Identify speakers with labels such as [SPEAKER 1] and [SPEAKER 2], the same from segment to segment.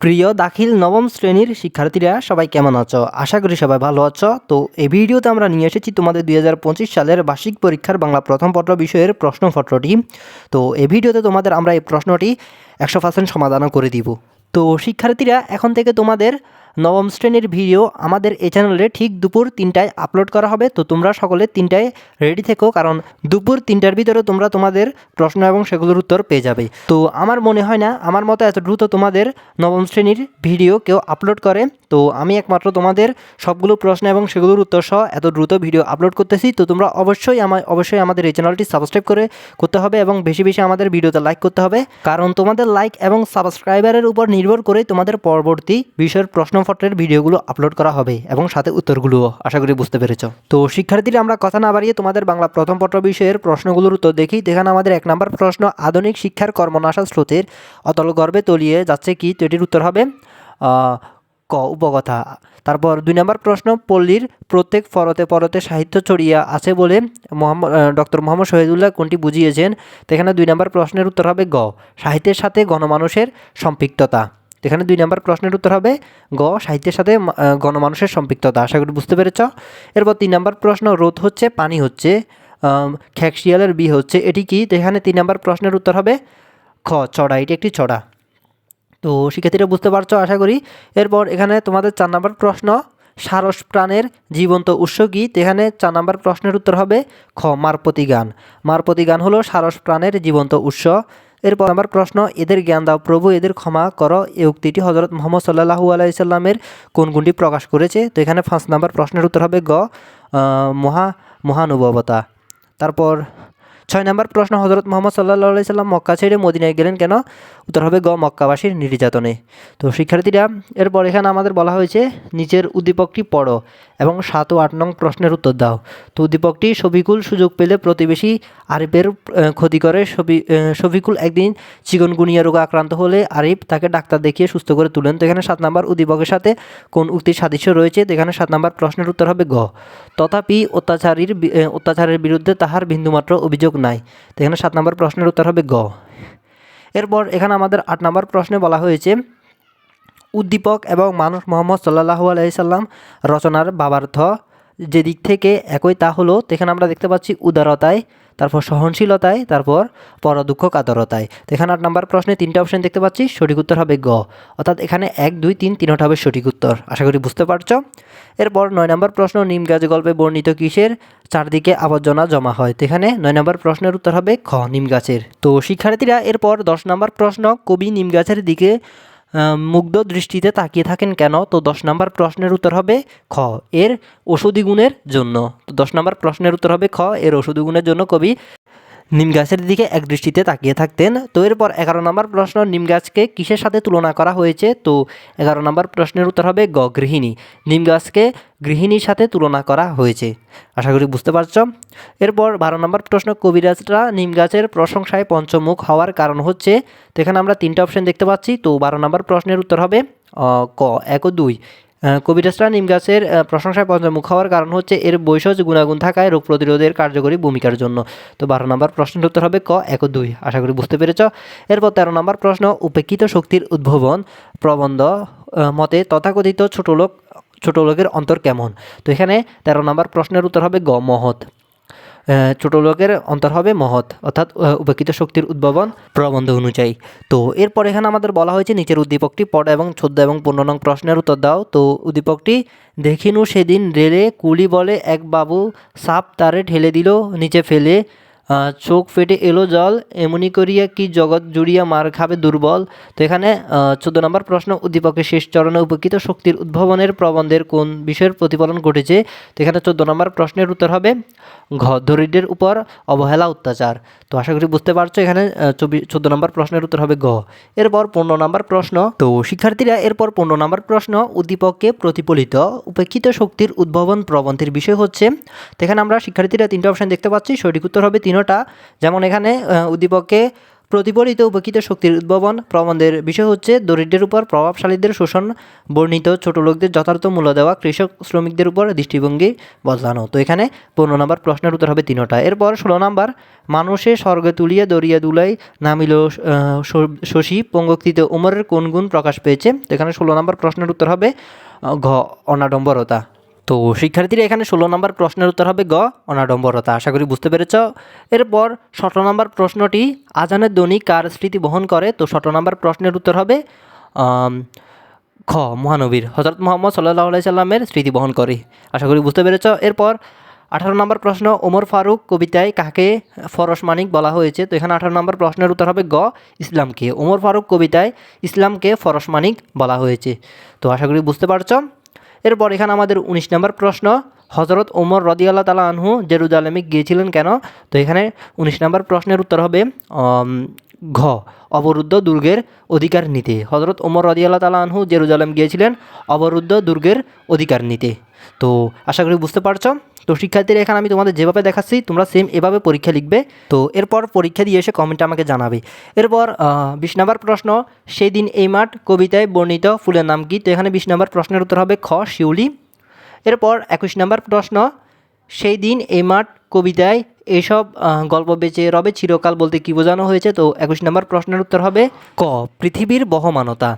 [SPEAKER 1] প্রিয় দাখিল নবম শ্রেণির শিক্ষার্থীরা, সবাই কেমন আছো? আশা করি সবাই ভালো আছো। তো এই ভিডিওতে আমরা নিয়ে এসেছি তোমাদের দুই হাজার পঁচিশ সালের বার্ষিক পরীক্ষার বাংলা প্রথম পত্র বিষয়ের প্রশ্নপত্রটি তো এই ভিডিওতে তোমাদের আমরা এই প্রশ্নটি একশো পার্সেন্ট সমাধানও করে দিব। তো শিক্ষার্থীরা, এখন থেকে তোমাদের নবম শ্রেণির ভিডিও আমাদের এই চ্যানেলে ঠিক দুপুর তিনটায় আপলোড করা হবে, তো তোমরা সকলে তিনটায় রেডি থেকো, কারণ দুপুর তিনটার ভিতরে তোমরা তোমাদের প্রশ্ন এবং সেগুলোর উত্তর পেয়ে যাবে। তো আমার মনে হয় না, আমার মতো এত দ্রুত তোমাদের নবম শ্রেণির ভিডিও কেউ আপলোড করে, তো আমি একমাত্র তোমাদের সবগুলো প্রশ্ন এবং সেগুলোর উত্তর সহ এত দ্রুত ভিডিও আপলোড করতেছি, তো তোমরা অবশ্যই আমার অবশ্যই আমাদের এই চ্যানেলটি সাবস্ক্রাইব করে, করতে হবে এবং বেশি বেশি আমাদের ভিডিওতে লাইক করতে হবে, কারণ তোমাদের লাইক এবং সাবস্ক্রাইবারের উপর নির্ভর করে তোমাদের পরবর্তী বিষয়ের প্রশ্নপত্রের ভিডিওগুলো আপলোড করা হবে এবং সাথে উত্তরগুলোও, আশা করি বুঝতে পেরেছ। তো শিক্ষার্থীরা, আমরা কথা না বাড়িয়ে তোমাদের বাংলা প্রথম পত্র বিষয়ের প্রশ্নগুলোর উত্তর দেখি। এখানে আমাদের এক নম্বর প্রশ্ন, আধুনিক শিক্ষার কর্মনাশা স্রোতের অতল গর্ভে তলিয়ে যাচ্ছে কি? তো এটির উত্তর হবে ক, উপকথা। তারপর দুই নম্বর প্রশ্ন, পল্লীর প্রত্যেক পরতে পরতে সাহিত্য ছড়িয়ে আছে বলে মোহাম্মদ ডক্টর মোহাম্মদ শহীদুল্লাহ কোনটি বুঝিয়েছেন? তো এখানে দুই নম্বর প্রশ্নের উত্তর হবে গ, সাহিত্যের সাথে গণমানুষের সম্পৃক্ততা। এখানে দুই নম্বর প্রশ্নের উত্তর হবে গ, সাহিত্যের সাথে গণমানুষের সম্পৃক্ততা। আশা করি বুঝতে পেরেছ। এরপর তিন নম্বর প্রশ্ন রোদ হচ্ছে, পানি হচ্ছে খ্যাকশিয়ালের বি হচ্ছে, এটি কি? তো এখানে তিন নম্বর প্রশ্নের উত্তর হবে খ, চড়া, এটি একটি চড়া। তো শিক্ষার্থীরা বুঝতে পারছ, আশা করি। এরপর এখানে তোমাদের চার নম্বর প্রশ্ন, সারস প্রাণের জীবন্ত উৎস কী? এখানে চার নম্বর প্রশ্নের উত্তর হবে খ, মারপতি গান। মারপতি গান হলো সারস প্রাণের জীবন্ত উৎস। এরপর আমার প্রশ্ন, এদের জ্ঞান দাও, প্রভু এদের ক্ষমা করো। এ উক্তিটি হজরত মোহাম্মদ সাল্লাহু আলাইসাল্লামের কোন গুণটি প্রকাশ করেছে? তো এখানে পাঁচ নম্বর প্রশ্নের উত্তর হবে গ মহা, মহানুভবতা। তারপর ছয় নম্বর প্রশ্ন হজরত মোহাম্মদ সাল্লাহ আলাইসাল্লাম মক্কা ছেড়ে মদিনায় গেলেন কেন? উত্তর হবে গ, মক্কাবাসীর নির্যাতনে। তো শিক্ষার্থীরা, এরপর এখানে আমাদের বলা হয়েছে নিচের উদ্দীপকটি পড়ো এবং সাত ও আট নং প্রশ্নের উত্তর দাও। তো উদ্দীপকটি শফিকুল সুযোগ পেলে প্রতিবেশী আরিফের ক্ষতি করে। শফি শফিকুল একদিন চিকনগুনিয়া রোগে আক্রান্ত হলে আরিফ তাকে ডাক্তার দেখিয়ে সুস্থ করে তুলেন। তো এখানে সাত নম্বর উদ্দীপকের সাথে কোন উক্তির সাদৃশ্য রয়েছে? তো এখানে সাত নম্বর প্রশ্নের উত্তর হবে গ। তথাপি অত্যাচারীর অত্যাচারের বিরুদ্ধে তাহার বিন্দুমাত্র অভিযোগ নাই। তো এখানে সাত নম্বর প্রশ্নের উত্তর হবে গ। এরপর এখানে আমাদের আট নম্বর প্রশ্নে বলা হয়েছে, উদ্দীপক এবং মানুষ মোহাম্মদ সাল্লাহ আলাইসাল্লাম রচনার বাবার্থ যেদিক থেকে একই তা হলো সেখানে আমরা দেখতে পাচ্ছি উদারতায় তারপর সহনশীলতায়, তারপর পরদুঃখ কাতরতায় তো এখানে আট নম্বর প্রশ্নে তিনটা অপশন দেখতে পাচ্ছি, সঠিক উত্তর হবে গ। অর্থাৎ এখানে এক, দুই, তিন তিনটা হবে সঠিক উত্তর। আশা করি বুঝতে পারছ? এরপর নয় নম্বর প্রশ্ন, নিম গাছ গল্পে বর্ণিত কিসের? চারদিকে আবর্জনা জমা হয়। তো এখানে নয় নম্বর প্রশ্নের উত্তর হবে খ, নিম গাছের। তো শিক্ষার্থীরা এরপর দশ নম্বর প্রশ্ন, কবি নিম গাছের দিকে মুগ্ধ দৃষ্টিতে তাকিয়ে থাকেন কেন? তো দশ নম্বর প্রশ্নের উত্তর হবে খ, এর ওষুধি গুণের জন্য। তো দশ নম্বর প্রশ্নের উত্তর হবে খ, এর ওষুধি গুণের জন্য কবি নিম গাছের দিকে এক দৃষ্টিতে তাকিয়ে থাকতেন। তো এরপর এগারো নম্বর প্রশ্ন, নিম গাছকে কিসের সাথে তুলনা করা হয়েছে? তো এগারো নম্বর প্রশ্নের উত্তর হবে গ, গৃহিণী। নিম গাছকে গৃহিণীর সাথে তুলনা করা হয়েছে। আশা করি বুঝতে পারছ? এরপর বারো নম্বর প্রশ্ন, কবিরাজরা নিম গাছের প্রশংসায় পঞ্চমুখ হওয়ার কারণ হচ্ছে? তো এখানে আমরা তিনটা অপশন দেখতে পাচ্ছি। তো বারো নম্বর প্রশ্নের উত্তর হবে ক, এক ও দুই। কবিরাজরা নিম গাছের প্রশংসায় পঞ্চমুখ হওয়ার কারণ হচ্ছে এর বৈশজ গুণাগুণ থাকায় রোগ প্রতিরোধের কার্যকরী ভূমিকার জন্য। তো বারো নম্বর প্রশ্নের উত্তর হবে ক, এক দুই। আশা করি বুঝতে পেরেছ। এরপর তেরো নম্বর প্রশ্ন, উপেক্ষিত শক্তির উদ্ভাবন প্রবন্ধ মতে তথাকথিত ছোট লোক, ছোট লোকের অন্তর কেমন? তো এখানে তেরো নম্বর প্রশ্নের উত্তর হবে গ, মহৎ। ছোট লোকের অন্তর হবে মহৎ, অর্থাৎ উপেক্ষিত শক্তির উদ্ভাবন প্রবন্ধ অনুযায়ী। তো এরপর এখানে আমাদের বলা হয়েছে নিচের উদ্দীপকটি পড়া এবং চোদ্দ এবং পনেরো নং প্রশ্নের উত্তর দাও। তো উদ্দীপকটি, দেখিনু সেদিন রেলে কুলি বলে এক বাবু সাপ তারে ঠেলে দিল, নিচে ফেলে চোখ ফেটে এলো জল, এমনি করিয়া কি জগৎ জুড়িয়া মার খাবে দুর্বল? তো এখানে চোদ্দ নম্বর প্রশ্ন, উদ্দীপকের শেষ চরণে উপকৃত শক্তির উদ্ভাবনের প্রবন্ধের কোন বিষয়ের প্রতিফলন ঘটেছে? তো এখানে চোদ্দ নম্বর প্রশ্নের উত্তর হবে, ঘ, দরিদ্রের উপর অবহেলা অত্যাচার। তো আশা করি বুঝতে পারছ, এখানে চোদ্দ নম্বর প্রশ্নের উত্তর হবে গ এরপর পনেরো নম্বর প্রশ্ন, তো শিক্ষার্থীরা, এরপর পনেরো নম্বর প্রশ্ন উদ্দীপককে প্রতিফলিত উপেক্ষিত শক্তির উদ্ভাবন প্রবন্ধের বিষয় হচ্ছে, তো এখানে আমরা শিক্ষার্থীরা তিনটা অপশন দেখতে পাচ্ছি, সঠিক উত্তর হবে তিনোটা যেমন এখানে উদ্দীপককে প্রতিফলিত উপকৃত শক্তির উদ্ভাবন, প্রবন্ধের বিষয় হচ্ছে দরিদ্রের উপর প্রভাবশালীদের শোষণ, বর্ণিত ছোট লোকদের যথার্থ মূল্য দেওয়া, কৃষক, শ্রমিকদের উপর দৃষ্টিভঙ্গি বদলানো। তো এখানে পনেরো নম্বর প্রশ্নের উত্তর হবে তিনোটা। এরপর ষোলো নম্বর, মানুষে স্বর্গে তুলিয়া দরিয়া দুলাই নামিল শশী, পঙ্গক্তিতে উমরের কোন গুণ প্রকাশ পেয়েছে? তো এখানে ষোলো নম্বর প্রশ্নের উত্তর হবে ঘ, অনাডম্বরতা। তো শিক্ষার্থীরা এখানে ষোলো নম্বর প্রশ্নের উত্তর হবে গ, অনাডম্বরতা। আশা করি বুঝতে পেরেছ। এরপর সতেরো নম্বর প্রশ্নটি, আজানের ধ্বনি কার স্মৃতি বহন করে? তো সতেরো নম্বর প্রশ্নের উত্তর হবে খ, মহানবীর। হজরত মোহাম্মদ সাল্লাহ সাল্লামের স্মৃতি বহন করে। আশা করি বুঝতে পেরেছ। এরপর আঠারো নম্বর প্রশ্ন, ওমর ফারুক কবিতায় কাকে ফরস মানিক বলা হয়েছে? তো এখানে আঠারো নম্বর প্রশ্নের উত্তর হবে গ, ইসলামকে। ওমর ফারুক কবিতায় ইসলামকে ফরস মানিক বলা হয়েছে। তো আশা করি বুঝতে পারছ। এরপর এখানে আমাদের উনিশ নম্বর প্রশ্ন হজরত ওমর রদিয়াল্লাহ তালা আনহু জেরুজালেমে গিয়েছিলেন কেন? তো এখানে উনিশ নম্বর প্রশ্নের উত্তর হবে ঘ, অবরুদ্ধ দুর্গের অধিকার নিতে। হজরত ওমর রদিয়াল্লাহ তালা আনহু জেরুজালেম গিয়েছিলেন, অবরুদ্ধ দুর্গের অধিকার নিতে। তো আশা করি বুঝতে পারছ। তো শিক্ষার্থীরা এখানে আমি তোমাদের যেভাবে দেখাচ্ছি, তোমরা সেম এভাবে পরীক্ষা লিখবে। তো এরপর পরীক্ষা দিয়ে এসে কমেন্টে আমাকে জানাবে। এরপর বিশ নম্বর প্রশ্ন সেই দিন এই মাঠ কবিতায় বর্ণিত ফুলের নাম কি? তো এখানে বিশ নম্বর প্রশ্নের উত্তর হবে খ, শিউলি। এরপর একুশ নম্বর প্রশ্ন সেই দিন এই মাঠ কবিতায় এসব গল্প বেঁচে রবে, চিরকাল বলতে কী বোঝানো হয়েছে? তো একুশ নম্বর প্রশ্নের উত্তর হবে ক, পৃথিবীর বহমানতা।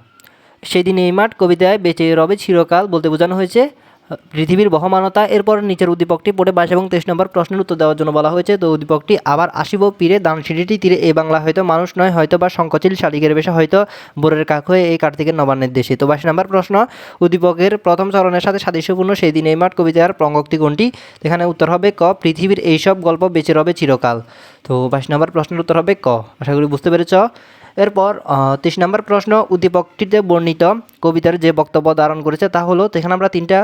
[SPEAKER 1] সেই দিন এই মাঠ কবিতায় বেঁচে রবে, চিরকাল বলতে বোঝানো হয়েছে পৃথিবীর বহমানতা, এরপর নিচের উদ্দীপকটি পড়ে বাইশ এবং তেইশ নম্বর প্রশ্নের উত্তর দেওয়ার জন্য বলা হয়েছে। তো উদ্দীপকটি, আবার আসিব পীরে দানসিঁড়িটি তীরে এই বাংলা হয়তো মানুষ নয়, হয়তো বা সংকচিল শালিকের বেশে হয়তো বোরের কাক হয়ে এই কার্তিকের নবান্নের দেশে। তো বাইশ নম্বর প্রশ্ন, উদ্দীপকের প্রথম চরণের সাথে সাদৃশ্যপূর্ণ সেই দিন এই মাঠ কবিতার প্রঙ্গক্তি কোনটি? এখানে উত্তর হবে ক, পৃথিবীর এইসব গল্প বেঁচে রবে চিরকাল। তো বাইশ নম্বর প্রশ্নের উত্তর হবে ক। আশা করি বুঝতে পেরেছ। এরপর তেইশ নম্বর প্রশ্ন উদ্দীপকটিতে বর্ণিত কবিতার যে বক্তব্য ধারণ করেছে তা হলো এখানে আমরা তিনটা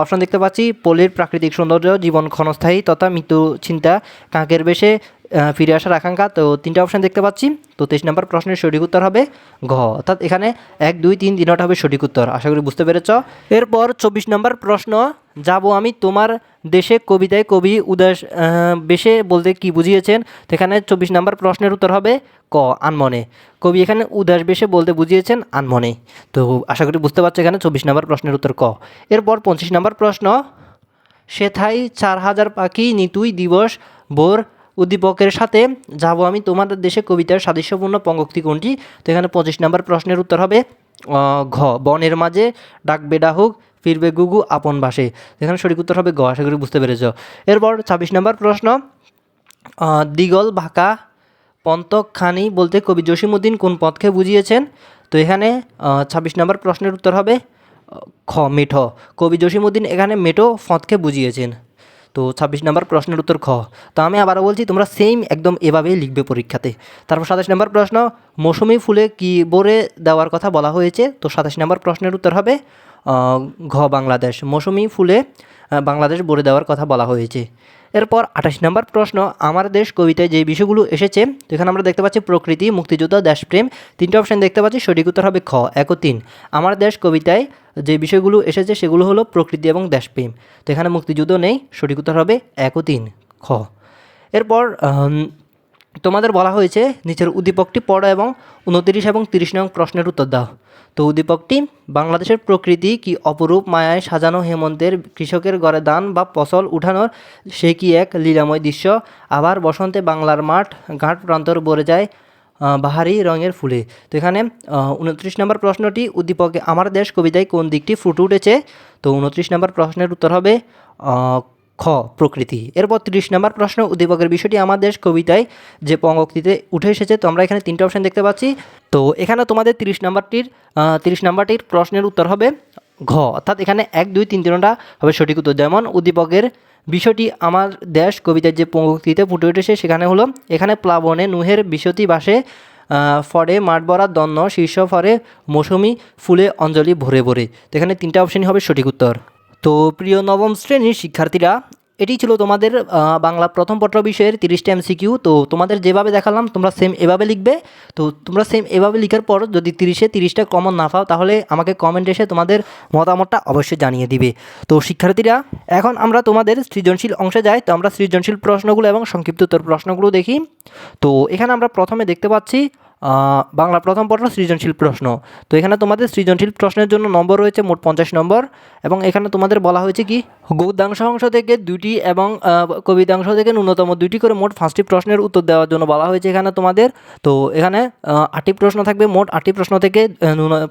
[SPEAKER 1] অপশন দেখতে পাচ্ছি। পলির প্রাকৃতিক সৌন্দর্য, জীবন ক্ষণস্থায়ী তথা মৃত্যু চিন্তা, কাকের বেশে ফিরে আসার আকাঙ্ক্ষা। তো তিনটা অপশন দেখতে পাচ্ছি। তো তেইশ নম্বর প্রশ্নের সঠিক উত্তর হবে ঘ। অর্থাৎ এখানে এক, দুই, তিন, তিনটা হবে সঠিক উত্তর। আশা করি বুঝতে পেরেছ। এরপর চব্বিশ নম্বর প্রশ্ন যাব আমি তোমার দেশে কবিতায় কবি উদাস বেশে বলতে কি বুঝিয়েছেন? সেখানে চব্বিশ নম্বর প্রশ্নের উত্তর হবে ক, আনমনে। কবি এখানে উদাস বেশে বলতে বুঝিয়েছেন আনমনে। তো আশা করি বুঝতে পারছ এখানে চব্বিশ নম্বর প্রশ্নের উত্তর ক। এরপর পঁচিশ নম্বর প্রশ্ন। সেথাই চার হাজার পাখি নিতুই দিবস বোর উদ্দীপকের সাথে যাব আমি তোমাদের দেশে কবিতার সাদৃশ্যপূর্ণ পঙ্গক্তি কোনটি? তো এখানে পঁচিশ নম্বর প্রশ্নের উত্তর হবে ঘ, বনের মাঝে ডাক বেডা হোক ফিরবে গুগু আপন ভাসে এখানে সঠিক উত্তর হবে গ, আশা করি বুঝতে পেরেছ। এরপর ছাব্বিশ নম্বর প্রশ্ন দিগল, ভাকা পন্তখানি বলতে কবি জসিমুদ্দিন কোন পথকে বুঝিয়েছেন? তো এখানে ছাব্বিশ নম্বর প্রশ্নের উত্তর হবে খ, মেঠো। কবি জসিমুদ্দিন এখানে মেটো ফঁতকে বুঝিয়েছেন। তো ছাব্বিশ নম্বর প্রশ্নের উত্তর খ। তো আমি আবারও বলছি, তোমরা সেম একদম এভাবেই লিখবে পরীক্ষাতে। তারপর সাতাশ নম্বর প্রশ্ন, মৌসুমি ফুলে কি বরে দেওয়ার কথা বলা হয়েছে? তো সাতাশ নম্বর প্রশ্নের উত্তর হবে ঘ বাংলাদেশ। মৌসুমি ফুলে বাংলাদেশ বরে দেওয়ার কথা বলা হয়েছে। এরপর আঠাশ নম্বর প্রশ্ন, আমার দেশ কবিতায় যে বিষয়গুলো এসেছে এখানে আমরা দেখতে পাচ্ছি প্রকৃতি, মুক্তিযুদ্ধ, দেশপ্রেম, তিনটে অপশন দেখতে পাচ্ছি, সঠিক উত্তর হবে খ, এক তিন। আমার দেশ কবিতায় যে বিষয়গুলো এসেছে, সেগুলো হলো প্রকৃতি এবং দেশপ্রেম। তো এখানে মুক্তিযুদ্ধ নেই, সঠিক উত্তর হবে এক তিন, খ। এরপর তোমাদের বলা হয়েছে, নিচের উদ্দীপকটি পড়ো এবং উনতিরিশ এবং তিরিশ নং প্রশ্নের উত্তর দাও। তো উদ্দীপকটি, বাংলাদেশের প্রকৃতি কি অপরূপ মায়ায় সাজানো হেমন্তের কৃষকের ঘরে ধান বা ফসল উঠানোর সে কি এক লীলাময় দৃশ্য? আবার বসন্তে বাংলার মাঠ, ঘাট প্রান্তর ভরে যায় বাহারি রঙের ফুলে। তো এখানে উনত্রিশ নম্বর প্রশ্নটি, উদ্দীপকে আমার দেশ কবিতায় কোন দিকটি ফুটে উঠেছে? তো উনত্রিশ নম্বর প্রশ্নের উত্তর হবে খ, প্রকৃতি। এরপর তিরিশ নম্বর প্রশ্ন, উদ্দীপকের বিষয়টি আমার দেশ কবিতায় যে পঙ্গক্তিতে উঠে এসেছে, তো আমরা এখানে তিনটে অপশন দেখতে পাচ্ছি। তো এখানে তোমাদের তিরিশ নম্বরটির তিরিশ নম্বরটির প্রশ্নের উত্তর হবে ঘ, অর্থাৎ এখানে এক, দুই, তিন তিনটা হবে সঠিক উত্তর। যেমন উদ্দীপকের বিষয়টি আমার দেশ কবিতার যে পঙ্গক্তিতে ফুটে উঠেছে, সেখানে হলো, এখানে প্লাবনে নুহের বিষতি বাসে ফরে মাঠ ভরা দন্ন, শীর্ষ ফরে মৌসুমি ফুলে অঞ্জলি ভরে ভরে। তো এখানে তিনটা অপশনই হবে সঠিক উত্তর। তো প্রিয় নবম শ্রেণির শিক্ষার্থীরা, এটি ছিল তোমাদের বাংলা প্রথম পত্র বিষয়ের তিরিশটা এমসিকিউ। তো তোমাদের যেভাবে দেখালাম, তোমরা সেম এভাবে লিখবে। তো তোমরা সেম এভাবে লিখার পর যদি তিরিশে তিরিশটা কমন না পাও, তাহলে আমাকে কমেন্ট এসে তোমাদের মতামতটা অবশ্যই জানিয়ে দিবে। তো শিক্ষার্থীরা, এখন আমরা তোমাদের সৃজনশীল অংশে যাই। তো আমরা সৃজনশীল প্রশ্নগুলো এবং সংক্ষিপ্ত উত্তর প্রশ্নগুলো দেখি। তো এখানে আমরা প্রথমে দেখতে পাচ্ছি বাংলা প্রথম পত্র সৃজনশীল প্রশ্ন। তো এখানে তোমাদের সৃজনশীল প্রশ্নের জন্য নম্বর রয়েছে মোট পঞ্চাশ নম্বর এবং এখানে তোমাদের বলা হয়েছে কি গদ্যাংশ অংশ থেকে দুটি এবং কবিতাংশ থেকে ন্যূনতম দুটি করে মোট পাঁচটি প্রশ্নের উত্তর দেওয়ার জন্য বলা হয়েছে এখানে তোমাদের। তো এখানে আটটি প্রশ্ন থাকবে, মোট আটটি প্রশ্ন থেকে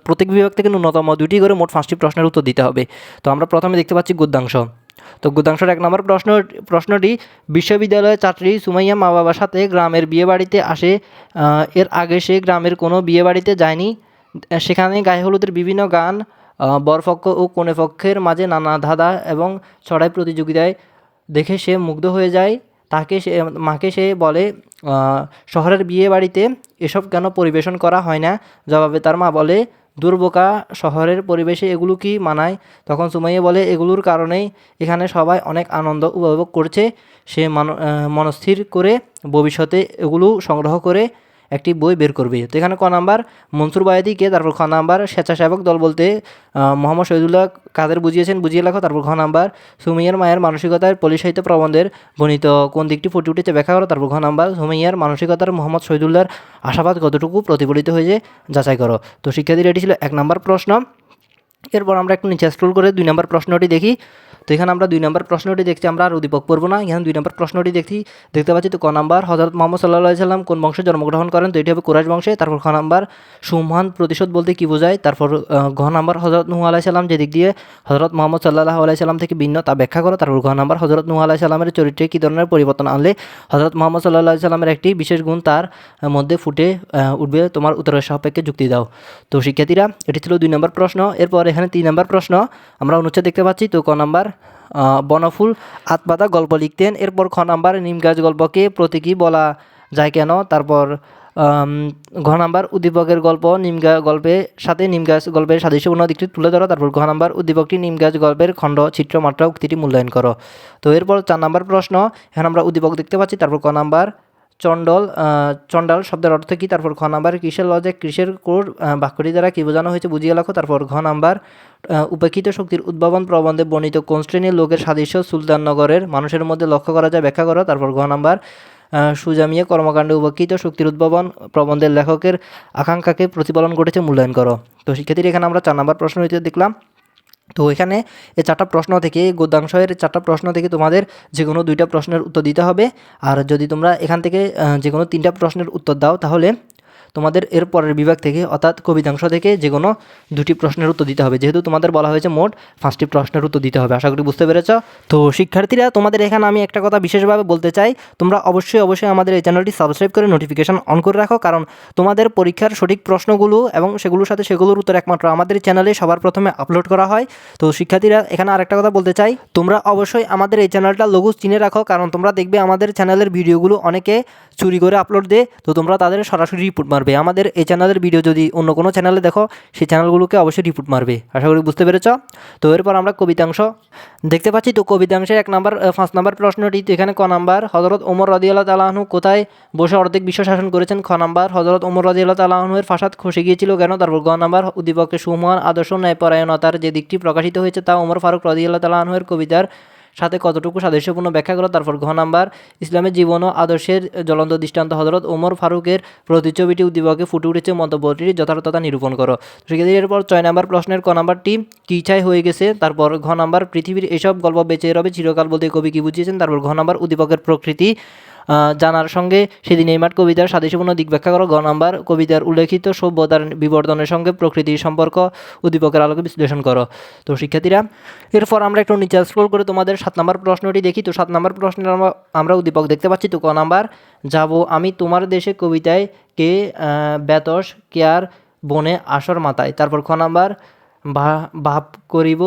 [SPEAKER 1] প্রত্যেক বিভাগ থেকে ন্যূনতম দুটি করে মোট পাঁচটি প্রশ্নের উত্তর দিতে হবে। তো আমরা প্রথমে দেখতে পাচ্ছি গদ্যাংশ তো গদ্যাংশের এক নম্বর প্রশ্ন, প্রশ্নটি, বিশ্ববিদ্যালয়ের ছাত্রী সুমাইয়া মা বাবার সাথে গ্রামের বিয়ে বাড়িতে আসে এর আগে সে গ্রামের কোনো বিয়ে বাড়িতে যায়নি। সেখানে গায়ে হলুদের বিভিন্ন গান বরপক্ষ ও কনেপক্ষের মাঝে নানা ধাঁধা এবং ছড়াই প্রতিযোগিতায় দেখে সে মুগ্ধ হয়ে যায়। তাকে সে, মাকে সে বলে শহরের বিয়ে বাড়িতে এসব কেন পরিবেশন করা হয় না? জবাবে তার মা বলে দুর্বোকা শহরের পরিবেশে এগুলো কি মানায়? তখন সুমাইয়া বলে, এগুলোর কারণেই এখানে সবাই অনেক আনন্দ উপভোগ করছে। সে মান মনস্থির করে ভবিষ্যতে এগুলো সংগ্রহ করে একটি বই বের করবে। তো এখানে ক নাম্বার? মনসুর বায়েদিকে তারপর খ নাম্বার? স্বেচ্ছাসেবক দল বলতে মোহাম্মদ শহীদুল্লাহ কাদের বুঝিয়েছেন? বুঝিয়ে লেখো। তারপর ঘ নাম্বার? সুমাইয়ার মায়ের মানসিকতার পরিসাহিত্য প্রবন্ধের বর্ণিত কোন দিকটি ফুটে উঠেছে ব্যাখ্যা করো। তারপর ঘ নাম্বার? সুমাইয়ার মানসিকতার মোহাম্মদ শহীদুল্লাহর আশাবাদ কতটুকু প্রতিফলিত হয়েছে যাচাই করো। তো শিক্ষার্থীর, এটি ছিল এক নম্বর প্রশ্ন। এরপর আমরা একটু নিচে স্ক্রল করে দুই নম্বর প্রশ্নটি দেখি। তো এখানে আমরা দুই নম্বর প্রশ্নটি দেখছি, আমরা আর উদ্দীপক পড়ব না। এখানে দুই নম্বর প্রশ্নটি দেখছি, দেখতে পাচ্ছি তো ক নাম্বার হজরত মোহাম্মদ সাল্লাহ সাল্লাম কোন বংশে জন্মগ্রহণ করেন? তো এটি হবে কুরাইশ বংশে। তারপর খ নাম্বার, সুমহান প্রতিশোধ বলতে কি বোঝায়? তারপর ঘ নাম্বার হজরত নুহ আলাহি সাল্লাম যে দিক দিয়ে হজরত মোহাম্মদ সাল্লাহ আলাই সাল্লাম থেকে ভিন্ন তা ব্যাখ্যা করো। তারপর ঘ নাম্বার হজরত নুহ আলাহি সাল্লামের চরিত্রে কী ধরনের পরিবর্তন আনলে হজরত মোহাম্মদ সাল্লাহ সাল্লামের একটি বিশেষ গুণ তার মধ্যে ফুটে উঠবে তোমার উত্তরের সাপেক্ষে যুক্তি দাও। তো শিক্ষার্থীরা, এটি ছিল দুই নম্বর প্রশ্ন। এরপর এখানে তিন নম্বর প্রশ্ন, আমরা অনুচ্ছেদ দেখতে পাচ্ছি। তো ক নাম্বার বনফুল আতপাতা গল্প লিখতেন। এরপর খ নাম্বার নিম গাছ গল্পকে প্রতীকী বলা যায় কেন? তারপর ঘ নাম্বার উদ্দীপকের গল্প নিম গা গল্পের সাথে নিম গাছ গল্পের সাদৃশ্যপূর্ণ দিকটি তুলে ধরো। তারপর ঘ নাম্বার উদ্দীপকটি নিম গাছ গল্পের খণ্ড চিত্র মাত্রা, উক্তিটি মূল্যায়ন করো। তো এরপর চার নাম্বার প্রশ্ন, এখানে আমরা উদ্দীপক দেখতে পাচ্ছি। তারপর ক নাম্বার চণ্ডল চণ্ডাল শব্দের অর্থ কী? তারপর খ নাম্বার, কিসের লজে কিসের কোর বাক্যটি দ্বারা কী বোঝানো হয়েছে? বুঝিয়ে লেখো। তারপর ঘ নাম্বার উপেক্ষিত শক্তির উদ্ভাবন প্রবন্ধে বর্ণিত কোন শ্রেণির লোকের সাদৃশ্য? সুলতাননগরের মানুষের মধ্যে লক্ষ্য করা যায়, ব্যাখ্যা করো। তারপর ঘ নাম্বার সুজামিয়া কর্মকাণ্ডে উপেক্ষিত শক্তির উদ্ভাবন প্রবন্ধের লেখকের আকাঙ্ক্ষাকে প্রতিফলন ঘটেছে, মূল্যায়ন করো। তো শিক্ষার্থীর, এখানে আমরা চার নাম্বার প্রশ্ন হইতে দেখলাম। তো এখানে এই চারটা প্রশ্ন থেকে গদ্যাংশের চারটা প্রশ্ন থেকে তোমাদের যে কোনো দুইটা প্রশ্নের উত্তর দিতে হবে। আর যদি তোমরা এখান থেকে যে কোনো তিনটা প্রশ্নের উত্তর দাও, তাহলে তোমাদের এর পরের বিভাগ থেকে, অর্থাৎ কবিতাংশ থেকে যে কোনো দুটি প্রশ্নের উত্তর দিতে হবে। যেহেতু তোমাদের বলা হয়েছে মোট পাঁচটি প্রশ্নের উত্তর দিতে হবে, আশা করি বুঝতে পেরেছ? তো শিক্ষার্থীরা, তোমাদের এখানে আমি একটা কথা বিশেষভাবে বলতে চাই। তোমরা অবশ্যই অবশ্যই আমাদের এই চ্যানেলটি সাবস্ক্রাইব করে নোটিফিকেশন অন করে রাখো, কারণ তোমাদের পরীক্ষার সঠিক প্রশ্নগুলো এবং সেগুলোর সাথে সেগুলোর উত্তর একমাত্র আমাদের চ্যানেলে সবার প্রথমে আপলোড করা হয়। তো শিক্ষার্থীরা, এখানে আরেকটা কথা বলতে চাই। তোমরা অবশ্যই আমাদের এই চ্যানেলটা লঘু চিনে রাখো, কারণ তোমরা দেখবে আমাদের চ্যানেলের ভিডিওগুলো অনেকে চুরি করে আপলোড দেয়। তো তোমরা তাদের সরাসরি রিপোর্ট মারবে। আমাদের এই চ্যানেলের ভিডিও যদি অন্য কোনো চ্যানেলে দেখো, সেই চ্যানেলগুলোকে অবশ্যই রিপোর্ট মারবে। আশা করি বুঝতে পেরেছ? তো এরপর আমরা কবিতাংশ। দেখতে পাচ্ছি তো কবিতাংশের এক নাম্বার পাঁচ নাম্বার প্রশ্নটি। তো এখানে ক নাম্বার হজরত ওমর রদিয়াল্লাহ তালাহনু কোথায়? বসে অর্ধেক বিশ্ব শাসন করেছেন। খ নাম্বার হজরত ওমর রদিয়াল্লাহ তালাহনুয়ের ফাঁসাদ খসে গিয়েছিল কেন? তারপর গ নাম্বার উদ্দীপকের সুমহান আদর্শ ন্যায়পরায়ণতার যে দিকটি প্রকাশিত হয়েছে তা ওমর ফারুক রদিয়াল্লাহ তালাহনুয়ের কবিতার সাথে কতটুকু সাদৃশ্যপূর্ণ ব্যাখ্যা করা তারপর ঘ নাম্বার, ইসলামের জীবন ও আদর্শের জ্বলন্ত দৃষ্টান্ত হজরত ওমর ফারুকের প্রতিচ্ছবিটি উদ্দীপকে ফুটে উঠেছে মন্তব্যটির যথার্থতা নিরূপণ করো। সেক্ষেত্রে এরপর ছয় নাম্বার প্রশ্নের ক নাম্বারটি, কি ছাই হয়ে গেছে? তারপর ঘ নাম্বার, পৃথিবীর এসব গল্প বেঁচে রবে চিরকাল বলতে কবি কি বুঝিয়েছেন? তারপর ঘ নাম্বার, উদ্দীপকের প্রকৃতি জানার সঙ্গে সেদিন এই মাঠ কবিতার সাদৃশ্যপূর্ণ দিক ব্যাখ্যা করো। গ নাম্বার, কবিতার উল্লেখিত সভ্যতার বিবর্তনের সঙ্গে প্রকৃতির সম্পর্ক উদ্দীপকের আলোকে বিশ্লেষণ করো। তো শিক্ষার্থীরা, এরপর আমরা একটু নিচে স্ক্রোল করে তোমাদের সাত নাম্বার প্রশ্নটি দেখি। তো সাত নাম্বার প্রশ্নের আমরা উদ্দীপক দেখতে পাচ্ছি। তো ক নাম্বার, যাব আমি তোমার দেশে কবিতায় কে বেতস কেয়ার বনে আসর মাথায়? তারপর খ নাম্বার ভাব করিব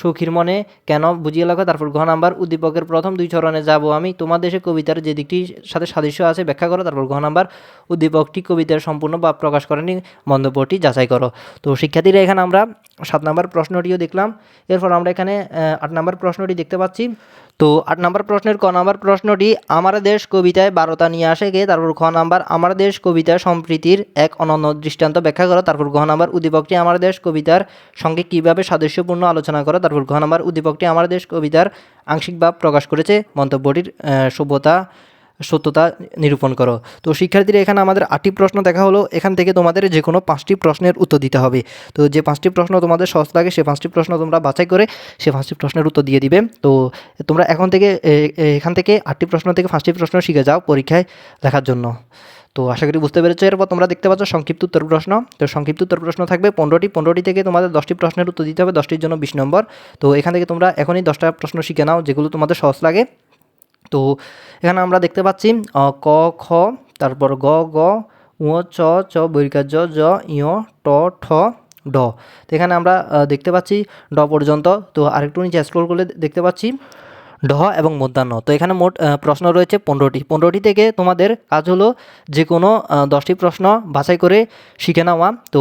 [SPEAKER 1] সখীর মনে কেন বুঝিয়ে লাগা? তারপর ঘ নাম্বার, উদ্দীপকের প্রথম দুই চরণে যাব আমি। তোমার দেশে কবিতার যে দিকটির সাথে সাদৃশ্য আছে, ব্যাখ্যা করো। তারপর ঘ নাম্বার, উদ্দীপকটি কবিতার সম্পূর্ণ বা প্রকাশ করেনি মন্তব্যটি যাচাই করো। তো শিক্ষার্থীরা, এখানে আমরা সাত নাম্বার প্রশ্নটিও দেখলাম। এরপর আমরা এখানে আট নাম্বার প্রশ্নটি দেখতে পাচ্ছি। তো আট নম্বর প্রশ্নের ক নম্বর প্রশ্নটি, আমার দেশ কবিতায় বারোতা নিয়ে আসে কে? তারপর খ নাম্বার, আমার দেশ কবিতা সম্প্রীতির এক অনন্য দৃষ্টান্ত ব্যাখ্যা করো। তারপর ঘ নাম্বার, উদ্দীপকটি আমার দেশ কবিতার সঙ্গে কীভাবে সাদৃশ্যপূর্ণ আলোচনা করো? তারপর ঘ নাম্বার, উদ্দীপকটি আমার দেশ কবিতার আংশিক ভাব প্রকাশ করেছে। মন্তব্যটির সভ্যতা সত্যতা নিরূপণ করো। তো শিক্ষার্থীরা, এখানে আমাদের আটটি প্রশ্ন দেখা হলো। এখান থেকে তোমাদের যে কোনো পাঁচটি প্রশ্নের উত্তর দিতে হবে। তো যে পাঁচটি প্রশ্ন তোমাদের সহজ লাগে, সে পাঁচটি প্রশ্ন তোমরা বাছাই করে সে পাঁচটি প্রশ্নের উত্তর দিয়ে দিবে। তো তোমরা এখন থেকে এখান থেকে আটটি প্রশ্ন থেকে পাঁচটি প্রশ্ন শিখে যাও পরীক্ষায় লেখার জন্য। তো আশা করি বুঝতে পেরেছ। এরপর তোমরা দেখতে পাচ্ছ সংক্ষিপ্ত উত্তর প্রশ্ন। তো সংক্ষিপ্ত উত্তর প্রশ্ন থাকবে পনেরোটি। পনেরোটি থেকে তোমাদের দশটি প্রশ্নের উত্তর দিতে হবে। দশটির জন্য বিশ নম্বর। তো এখান থেকে তোমরা এখনই দশটা প্রশ্ন শিখে নাও, যেগুলো তোমাদের সহজ লাগে। তো এখানে আমরা দেখতে পাচ্ছি ক, খ, তারপর গ গ উ চ চ, বৈরিকা, জ জ ইয় ট, ঠ ড তো এখানে আমরা দেখতে পাচ্ছি ড পর্যন্ত। তো আরেকটু নিচে স্ক্রোল করলে দেখতে পাচ্ছি ঢ এবং মধ্যাহ্ন। তো এখানে মোট প্রশ্ন রয়েছে পনেরোটি। পনেরোটি থেকে তোমাদের কাজ হলো যে কোনো দশটি প্রশ্ন বাছাই করে শিখে নেওয়া। তো,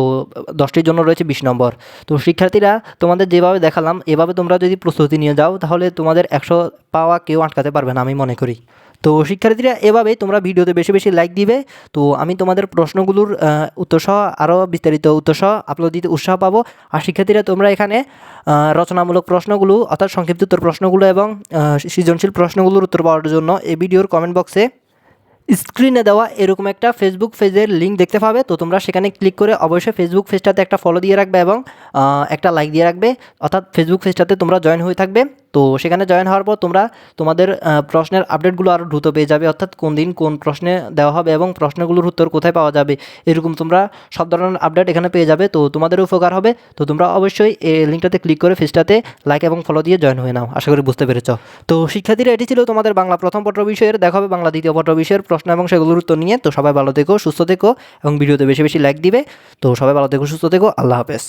[SPEAKER 1] দশটির জন্য রয়েছে বিশ নম্বর। তো শিক্ষার্থীরা তোমাদের যেভাবে দেখালাম, এভাবে তোমরা যদি প্রস্তুতি নিয়ে যাও, তাহলে তোমাদের একশো পাওয়া কেউ আটকাতে পারবে না, আমি মনে করি। তো শিক্ষার্থীরা, এভাবেই তোমরা ভিডিওতে বেশি বেশি লাইক দিবে। তো আমি তোমাদের প্রশ্নগুলোর উত্তরসহ আরও বিস্তারিত উত্তরসহ আপলোড দিতে উৎসাহ পাবো। আর শিক্ষার্থীরা, তোমরা এখানে রচনামূলক প্রশ্নগুলো অর্থাৎ সংক্ষিপ্ত উত্তর প্রশ্নগুলো এবং সৃজনশীল প্রশ্নগুলোর উত্তর পাওয়ার জন্য এই ভিডিওর কমেন্ট বক্সে স্ক্রিনে দেওয়া এরকম একটা ফেসবুক পেজের লিঙ্ক দেখতে পাবে। তো তোমরা সেখানে ক্লিক করে অবশ্যই ফেসবুক পেজটাতে একটা ফলো দিয়ে রাখবে এবং একটা লাইক দিয়ে রাখবে। অর্থাৎ ফেসবুক পেজটাতে তোমরা জয়েন হয়ে থাকবে। তো সেখানে জয়েন হওয়ার পর তোমরা তোমাদের প্রশ্নের আপডেটগুলো আরও দ্রুত পেয়ে যাবে। অর্থাৎ কোন দিন কোন প্রশ্নে দেওয়া হবে এবং প্রশ্নগুলোর উত্তর কোথায় পাওয়া যাবে, এরকম তোমরা সব ধরনের আপডেট এখানে পেয়ে যাবে। তো তোমাদের উপকার হবে। তো তোমরা অবশ্যই এই লিঙ্কটাতে ক্লিক করে পেজটাতে লাইক এবং ফলো দিয়ে জয়েন হয়ে নাও। আশা করি বুঝতে পেরেছ। তো শিক্ষার্থীরা, এটি ছিল তোমাদের বাংলা প্রথম পত্র বিষয়ের। দেখা হবে বাংলা দ্বিতীয় পত্র বিষয়ের প্রশ্ন এবং সেগুলোর উত্তর নিয়ে। তো সবাই ভালো থেকো, সুস্থ থেকো এবং ভিডিওতে বেশি বেশি লাইক দিবে। তো সবাই ভালো থেকো, সুস্থ থেকো। আল্লাহ হাফেজ।